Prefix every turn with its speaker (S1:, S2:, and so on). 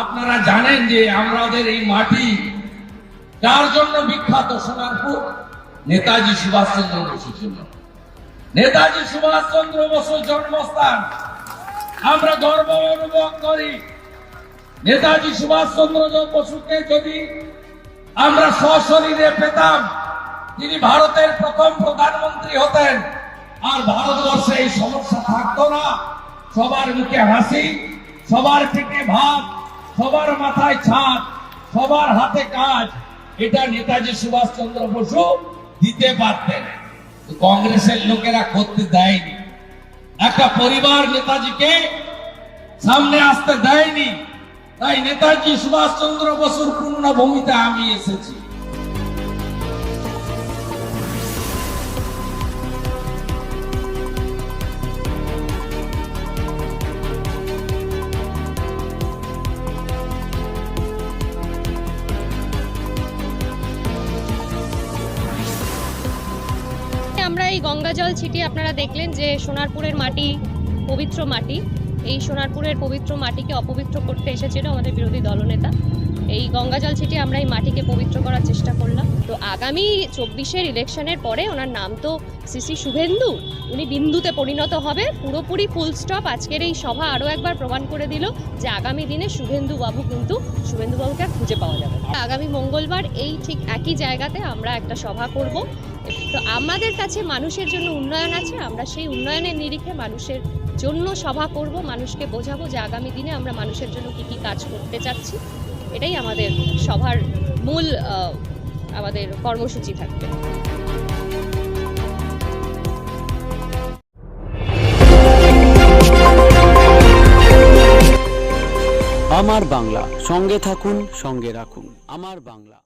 S1: আপনারা জানেন যে আমাদের এই মাটি কার জন্য বিখ্যাত সোনারপুর, নেতাজি সুভাষচন্দ্র বসুর জন্য। নেতাজি সুভাষচন্দ্র বসুর জন্মস্থান, আমরা গর্ব অনুভব করি। নেতাজি সুভাষচন্দ্র বসুকে যদি আমরা সশরীরে পেতাম, তিনি ভারতের প্রথম প্রধানমন্ত্রী হতেন, আর ভারতবর্ষে এই সমস্যা থাকতো না। সবার মুখে হাসি, সবার পেটে ভাত সবার মাথায় ছাদ, সবার হাতে কাজ। এটা নেতাজি সুভাষ চন্দ্র বসু দিতে পারতেন। কংগ্রেসের লোকেরা করতে দেয়নি। একটা পরিবার নেতাজিকে সামনে আসতে দেয়নি। তাই নেতাজি সুভাষ চন্দ্র বসুর পূর্ণ ভূমিতে আমি এসেছি।
S2: আমরা এই গঙ্গা জল ছিটিয়ে আপনারা দেখলেন যে সোনারপুরের মাটি পবিত্র মাটি। এই সোনারপুরের পবিত্র মাটিকে অপবিত্র করতে এসেছিল আমাদের বিরোধী দলনেতা। গঙ্গা জল ছিটিয়ে আমরা এই মাটিকে পবিত্র করার চেষ্টা করলাম। তো আগামী চব্বিশের ইলেকশনের পরে ওনার নাম তো সিসি শুভেন্দু, উনি বিন্দুতে পরিণত হবে। পুরোপুরি ফুল স্টপ আজকের এই সভা আরও একবার প্রমাণ করে দিল যে আগামী দিনে শুভেন্দু বাবু কিন্তু শুভেন্দু বাবুকে আর খুঁজে পাওয়া যাবে। আগামী মঙ্গলবার এই ঠিক একই জায়গাতে আমরা একটা সভা করব। তো আমাদের কাছে মানুষের জন্য উন্নয়ন আছে, আমরা সেই উন্নয়নের নিরিখে মানুষের জন্য সভা করব। মানুষকে বোঝাবো যে আগামী দিনে আমরা মানুষের জন্য কি কি কাজ করতে চাচ্ছি। এটাই আমাদের সভার মূল আমাদের কর্মসূচি থাকবে।
S3: আমার বাংলা, সঙ্গে থাকুন, সঙ্গে রাখুন। আমার বাংলা।